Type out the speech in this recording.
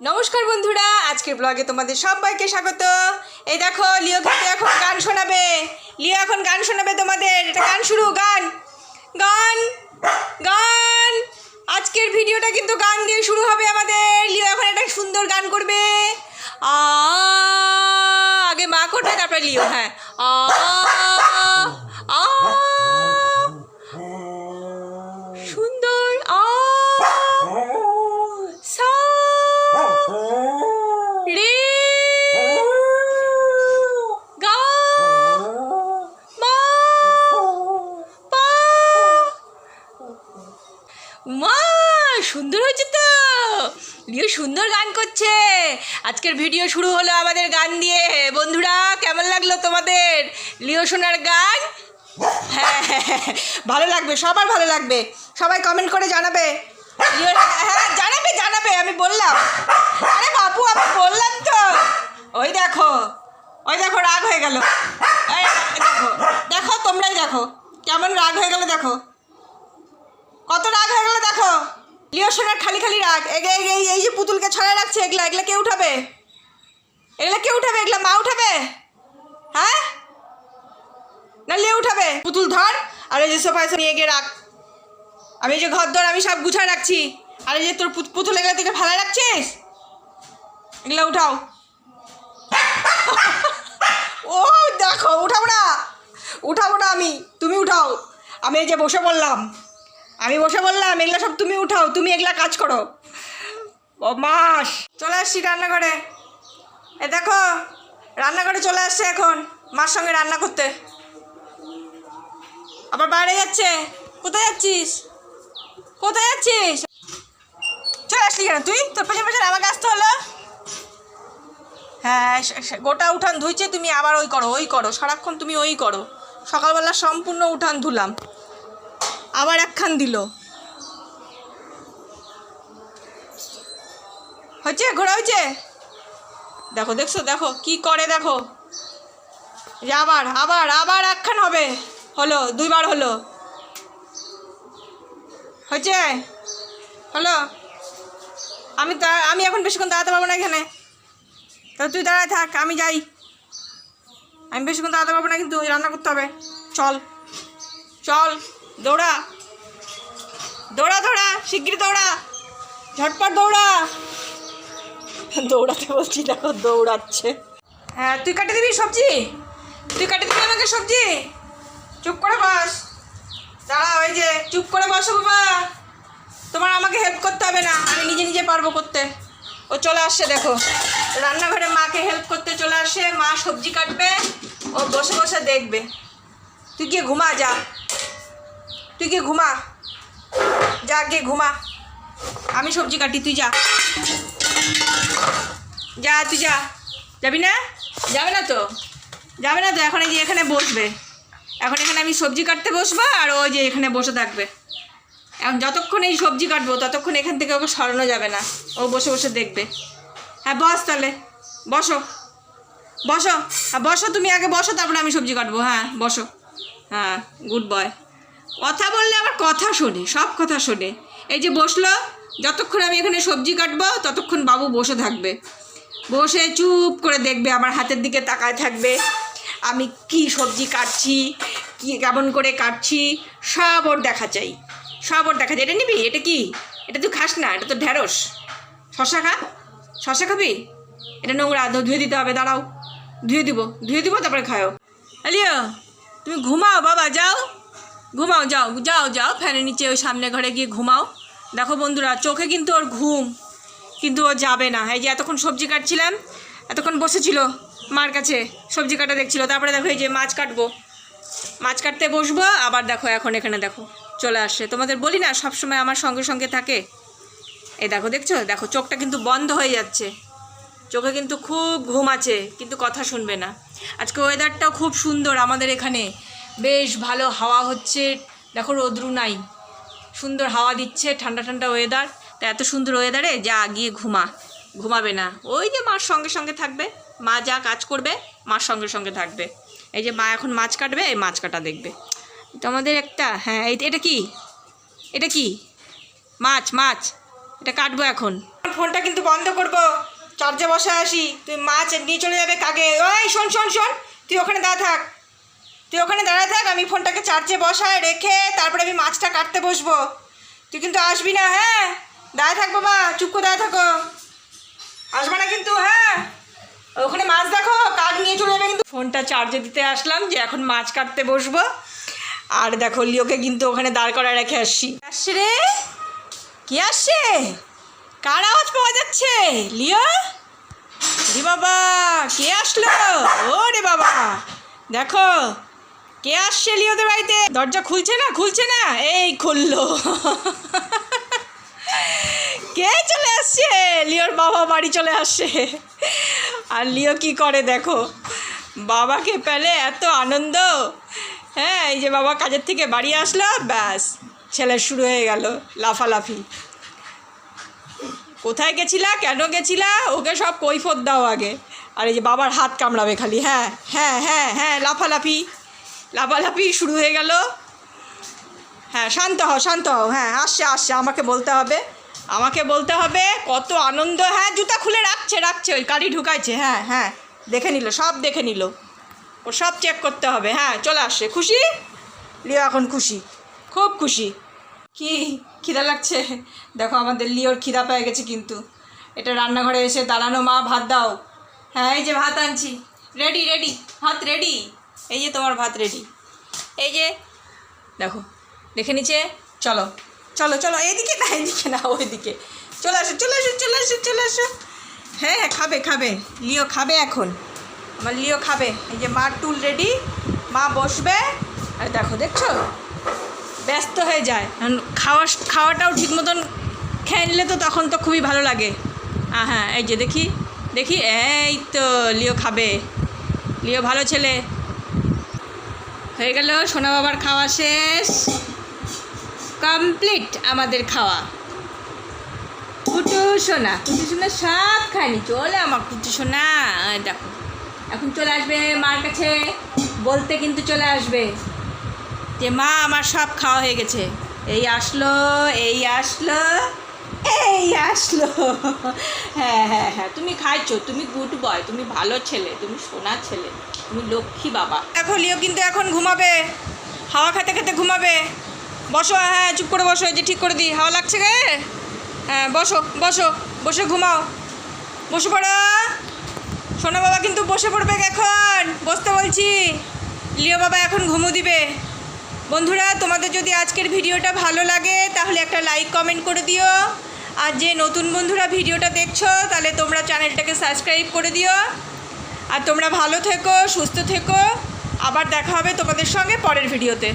নমস্কার বন্ধুরা, আজকের ব্লগে তোমাদের সবাইকে স্বাগত। এই দেখো, লিও কিন্তু এখন গান শোনাবে। লিও এখন গান শোনাবে তোমাদের। এটা গান শুরু, গান। গান গান। আজকের ভিডিওটা কিন্তু গান দিয়ে শুরু হবে আমাদের। লিও এখন একটা সুন্দর গান করবে। আগে মা করবে, তারপরে লিও হ্যাঁ। আ সুন্দর আ সা রে গা মা পা মা সুন্দর হয়েছে তো লিও সুন্দর গান করছে। আজকের ভিডিও শুরু হলো আমাদের গান দিয়ে। বন্ধুরা কেমন লাগল তোমাদের? লিও সোনার গান? হ্যাঁ হ্যাঁ, হ্যাঁ, ভালো লাগবে সবার ভালো লাগবে। সবাই কমেন্ট করে জানাবে। হ্যাঁ জানাবে জানাবে আমি বললাম। আরে বাপু আমি বললাম তো। ওই দেখো ওই দেখো রাগ হয়ে গেল। দেখো দেখো তোমরাই দেখো। কেমন রাগ হয়ে গেল দেখো। কত রাগ হয়ে গেল দেখো। লিও সোনার খালি খালি রাখ এই যে পুতুলকে ছড়ায় রাখছে, এগুলা এগুলা কে উঠাবে? এগুলা কে উঠাবে? এগুলা মা উঠাবে? হ্যাঁ? না লিয়ে উঠাবে? পুতুল ধর, আর এই যে সোফায় নিয়ে গিয়ে রাখ। আমি এই যে ঘর ধর আমি সব গুছায় রাখছি। আর এই যে তোর পুতুল এগুলো থেকে ফেলা রাখছিস? এগুলো উঠাও। ও, দেখো, উঠাবো না। উঠাবো না আমি। তুমি উঠাও। আমি এই যে বসে বললাম আমি বসে বললাম, এগুলো সব তুমি উঠাও, তুমি এগুলা কাজ করো। মাস চলে আসছি রান্নাঘরে। এ দেখো, রান্নাঘরে চলে আসছে এখন, মার সঙ্গে রান্না করতে। আবার বাইরে যাচ্ছে। কোথায় যাচ্ছিস? কোথায় যাচ্ছিস? চলে আসলি কেন তুই? তোর পেছনে পেছনে আমাকে আসতে হলো? হ্যাঁ গোটা উঠান ধুইছে, তুমি আবার ওই করো ওই করো, সারাক্ষণ তুমি ওই করো। সকালবেলা সম্পূর্ণ উঠান ধুলাম। আবার একখান দিল। হচ্ছে ঘোরা হয়েছে? দেখো, দেখছ, দেখো, কি করে দেখো। আবার আবার আবার একখান হবে। হলো, দুইবার হলো। হয়েছে হলো? আমি তা, আমি এখন বেশিক্ষণ দাঁড়াতে পারব না এখানে। তা তুই দাঁড়ায় থাক, আমি যাই। আমি বেশিক্ষণ দাঁড়াতে পারব না, কিন্তু রান্না করতে হবে। চল। চল। দৌড়া। দৌড়া দৌড়া শিগগির দৌড়া। ঝটপট দৌড়া। দৌড়াতে বলছি দেখো দৌড়াচ্ছে। হ্যাঁ তুই কাটে দিবি সবজি? তুই কাটে দিবি আমাকে সবজি? চুপ করে বস। দাঁড়া, ওই যে, চুপ করে বসো বাবা। তোমার আমাকে হেল্প করতে হবে না, আমি নিজে নিজে পারব করতে। ও চলে আসছে, দেখো। রান্নাঘরে মাকে হেল্প করতে চলে আসে, মা সবজি কাটবে, ও বসে বসে দেখবে। তুই গিয়ে ঘুমা, যা। তুই গিয়ে ঘুমা। যা গিয়ে ঘুমা। আমি সবজি কাটি, তুই যা। যা, তুই যা। যাবি না? যাবে না তো? যাবে না তো? এখন এই যে এখানে বসবে। এখন এখানে আমি সবজি কাটতে বসবো আর ওই যে এখানে বসে থাকবে। এখন যতক্ষণ এই সবজি কাটবো, ততক্ষণ এখান থেকে ওকে সরানো যাবে না। ও বসে বসে দেখবে। হ্যাঁ বস তাহলে। বসো। বসো। হ্যাঁ বসো, তুমি আগে বসো, তারপরে আমি সবজি কাটবো। হ্যাঁ বসো। হ্যাঁ গুড বয়। কথা বললে আবার কথা শোনে, সব কথা শোনে। এই যে বসল, যতক্ষণ আমি এখানে সবজি কাটবো, ততক্ষণ বাবু বসে থাকবে। বসে চুপ করে দেখবে, আমার হাতের দিকে তাকায় থাকবে। আমি কি সবজি কাটছি, কি কেমন করে কাটছি, সব ওর দেখা চাই। সব ওর দেখা চাই। এটা নিবি? এটা কি? এটা তুই খাস না? এটা তো ঢ্যাঁড়স শশা খা। শশা খাবি? এটা নোংরা, ধুয়ে দিতে হবে, দাঁড়াও। ধুয়ে দিব ধুয়ে দিব, তারপরে খাও আলিয়া তুমি ঘুমাও, বাবা, যাও। ঘুমাও, যাও যাও যাও, ফ্যানের নিচে ওই সামনে ঘরে গিয়ে ঘুমাও। দেখো বন্ধুরা, চোখে কিন্তু ওর ঘুম, কিন্তু ও যাবে না। এই যে এতক্ষণ সবজি কাটছিলাম, এতক্ষণ বসেছিল মার কাছে, সবজি কাটা দেখছিল। তারপরে দেখো এই যে মাছ কাটবো। মাছ কাটতে বসবো, আবার দেখো এখন এখানে দেখো, চলে আসে তোমাদের বলি না, সবসময় আমার সঙ্গে সঙ্গে থাকে? এই দেখো, দেখছ? দেখো, চোখটা কিন্তু বন্ধ হয়ে যাচ্ছে। চোখে কিন্তু খুব ঘুম আছে, কিন্তু কথা শুনবে না। আজকে ওয়েদারটাও খুব সুন্দর আমাদের এখানে। বেশ ভালো হাওয়া হচ্ছে। দেখো রোদ্রু নাই। সুন্দর হাওয়া দিচ্ছে, ঠান্ডা ঠান্ডা ওয়েদার তা এত সুন্দর ওয়েদারে যা গিয়ে ঘুমা। ঘুমাবে না। ওই যে মার সঙ্গে সঙ্গে থাকবে। মা যা কাজ করবে, মার সঙ্গে সঙ্গে থাকবে। এই যে মা এখন মাছ কাটবে, এই মাছ কাটা দেখবে। তো আমাদের একটা হ্যাঁ এটা কি? এটা কি? মাছ মাছ। এটা কাটবো এখন। ফোনটা কিন্তু বন্ধ করব। চার্জে বসে আসি। তুই মাছ নিয়ে চলে যাবে কাকে? ওই, শোন শোন শোন। তুই ওখানে দাঁড়া থাক। তুই ওখানে দাঁড়ায় থাক, আমি ফোনটাকে চার্জে বসায় রেখে তারপরে আমি মাছটা কাটতে বসবো। তুই কিন্তু আসবি না হ্যাঁ? দাঁড়ায় থাক বাবা চুপ করে দাঁড়ায় থাকো। আসবে না কিন্তু হ্যাঁ? ওখানে মাছ দেখো কাঠ নিয়ে চলে যাবে কিন্তু। ফোনটা চার্জে দিতে আসলাম যে এখন মাছ কাটতে বসবো। আর দেখো, লিওকে কিন্তু ওখানে দাঁড় করায় রেখে আসছি। আসছে রে? কি আসছে? কার আওয়াজ পাওয়া যাচ্ছে? লিও? রে বাবা, কে আসলো? ও রে বাবা, দেখো। কে আসছে লিওদের বাড়িতে? দরজা খুলছে না? খুলছে না? এই খুললো। কে চলে আসছে? লিওর বাবা বাড়ি চলে আসছে। আর লিও কি করে দেখো? বাবাকে পেলে এত আনন্দ। হ্যাঁ এই যে বাবা কাজের থেকে বাড়ি আসলো, ব্যাস, ছেলে শুরু হয়ে গেল লাফালাফি। কোথায় গেছিলা? কেন গেছিলা? ওকে সব কৈফত দাও আগে। আর এই যে বাবার হাত কামড়াবে খালি। হ্যাঁ হ্যাঁ হ্যাঁ হ্যাঁ লাফালাফি। লাফালাফি শুরু হয়ে গেল। হ্যাঁ শান্ত হও শান্ত হও। হ্যাঁ আসছে আসছে, আমাকে বলতে হবে। আমাকে বলতে হবে, কত আনন্দ। হ্যাঁ জুতা খুলে রাখছে রাখছে, ওই গাড়ি ঢুকাইছে। হ্যাঁ হ্যাঁ দেখে নিল, সব দেখে নিল। ও সব চেক করতে হবে। হ্যাঁ চলে আসছে। খুশি? লিও এখন খুশি। খুব খুশি। কি খিদা লাগছে? দেখো, আমাদের লিওর খিদা পেয়ে গেছে কিন্তু। এটা রান্নাঘরে এসে দাঁড়ানো মা, ভাত দাও। হ্যাঁ এই যে ভাত আনছি। রেডি রেডি, ভাত রেডি। এই যে তোমার ভাত রেডি এই যে, দেখো, দেখে নিচে চলো চলো চলো, এইদিকে না এইদিকে না, ওইদিকে। চলে আসো চলে আসো চলে আসো চলে আসো। হ্যাঁ হ্যাঁ খাবে খাবে। লিও খাবে এখন। আমার লিও খাবে। এই যে মার টুল রেডি মা বসবে। আর দেখো, দেখছ? ব্যস্ত হয়ে যায়। খাওয়া, খাওয়াটাও ঠিক মতন খেয়ে নিলে তো তখন তো খুবই ভালো লাগে। হ্যাঁ হ্যাঁ এই যে দেখি দেখি, এই তো, লিও খাবে। লিও ভালো ছেলে। হয়ে গেল, সোনা বাবার খাওয়া শেষ। কমপ্লিট আমাদের খাওয়া। কুটু সোনা কুটু সোনা সব খায়নি। চলে আমার কুটু সোনা দেখো। এখন চলে আসবে মার কাছে, বলতে কিন্তু চলে আসবে যে, মা, আমার সব খাওয়া হয়ে গেছে। এই আসলো এই আসলো। এই আসলো। হ্যাঁ হ্যাঁ হ্যাঁ তুমি খাইছো, তুমি গুড বয় তুমি ভালো ছেলে, তুমি সোনার ছেলে, তুমি লক্ষ্মী বাবা। এখন লিও কিন্তু এখন ঘুমাবে, হাওয়া খেতে খেতে ঘুমাবে। বসো হ্যাঁ চুপ করে বসো, এই যে ঠিক করে দিই। হাওয়া লাগছে গে? হ্যাঁ বসো বসো, বসে ঘুমাও। বসে পড়ো। সোনা বাবা কিন্তু বসে পড়বে এখন, বসতে বলছি। লিও বাবা এখন ঘুমু দিবে। বন্ধুরা, তোমাদের যদি আজকের ভিডিওটা ভালো লাগে, তাহলে একটা লাইক কমেন্ট করে দিও। আর যে নতুন বন্ধুরা ভিডিওটা দেখছ, তাহলে তোমরা চ্যানেলটাকে সাবস্ক্রাইব করে দিও। আর তোমরা ভালো থেকো, সুস্থ থেকো। আবার দেখা হবে তোমাদের সঙ্গে পরের ভিডিওতে।